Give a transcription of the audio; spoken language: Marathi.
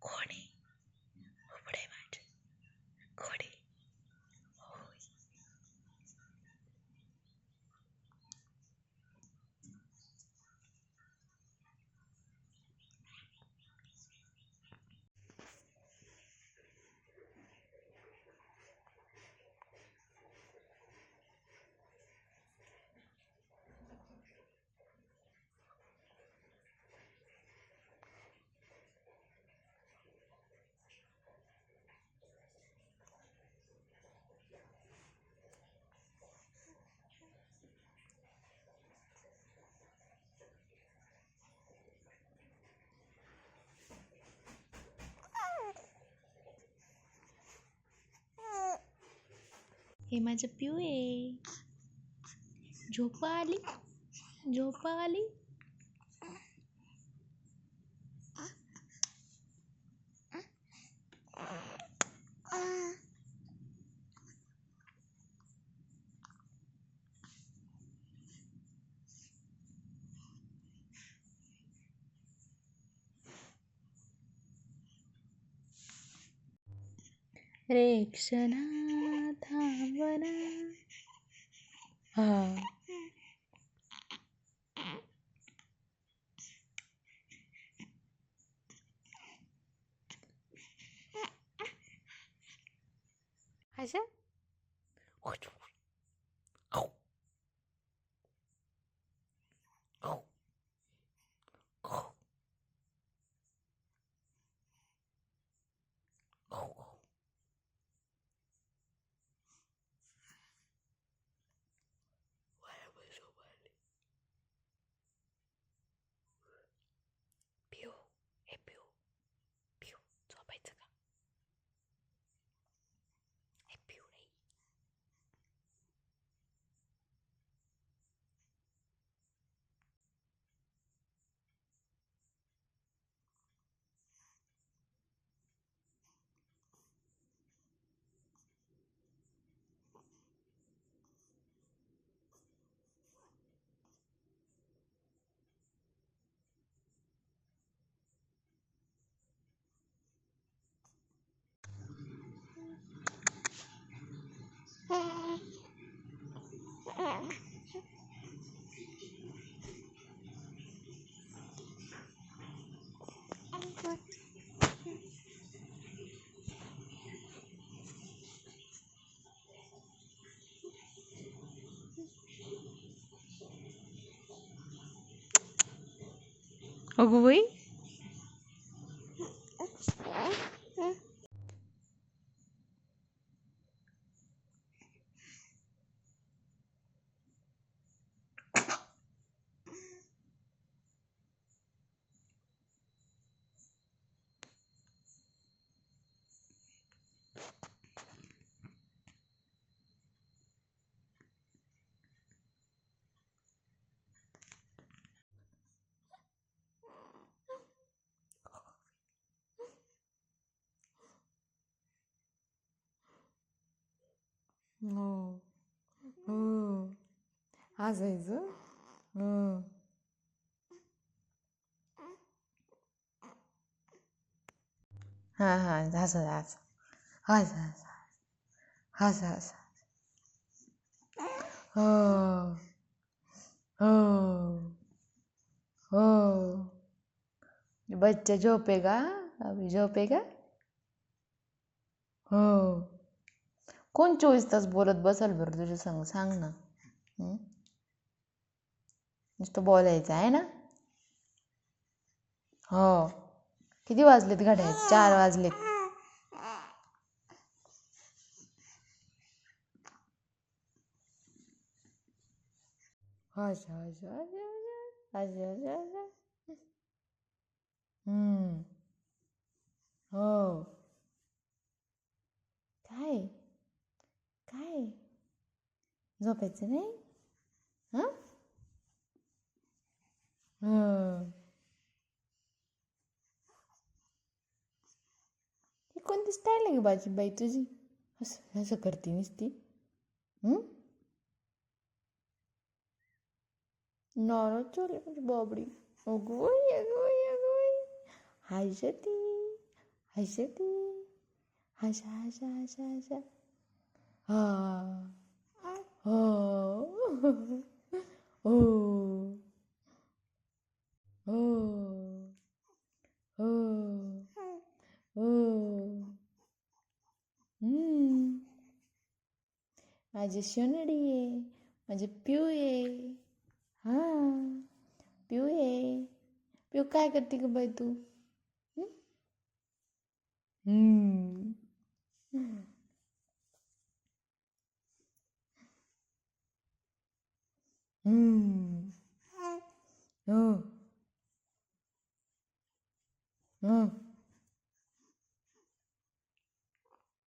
corny. हे माझं पिऊ आहे. झोप आली? झोप आली? रेक्षणा 啦。啊。还是。Ôi vui. अगो बाई हो हो हसायचं हो हां हां हसा हसा हसा हसा हसा हसा हो हो हो बच्चा झोपेगा अभी झोपेगा हो कोण चोवीस तास बोलत बसल बरं तुझ्या संग सांग ना नुसतं बोलायचं आहे ना हो किती वाजलेत घड्यात चार वाजलेत हम्म हो झोपायचं नाही? हां? हं. ही कोणती स्टाईल आहे बाजी बाई तुझी? असं असं करते नुसती. हं? नाराज झाली म्हणजे बाबडी. अगोई अगोई अगोई. हाय शती हसती हसा हसा हसा हसा हा. माझी सोनडी आहे माझे पिऊ आहे हा पिऊ आहे पिऊ काय करते ग बाई तू हम्म? हम्म. हम्म. हो हो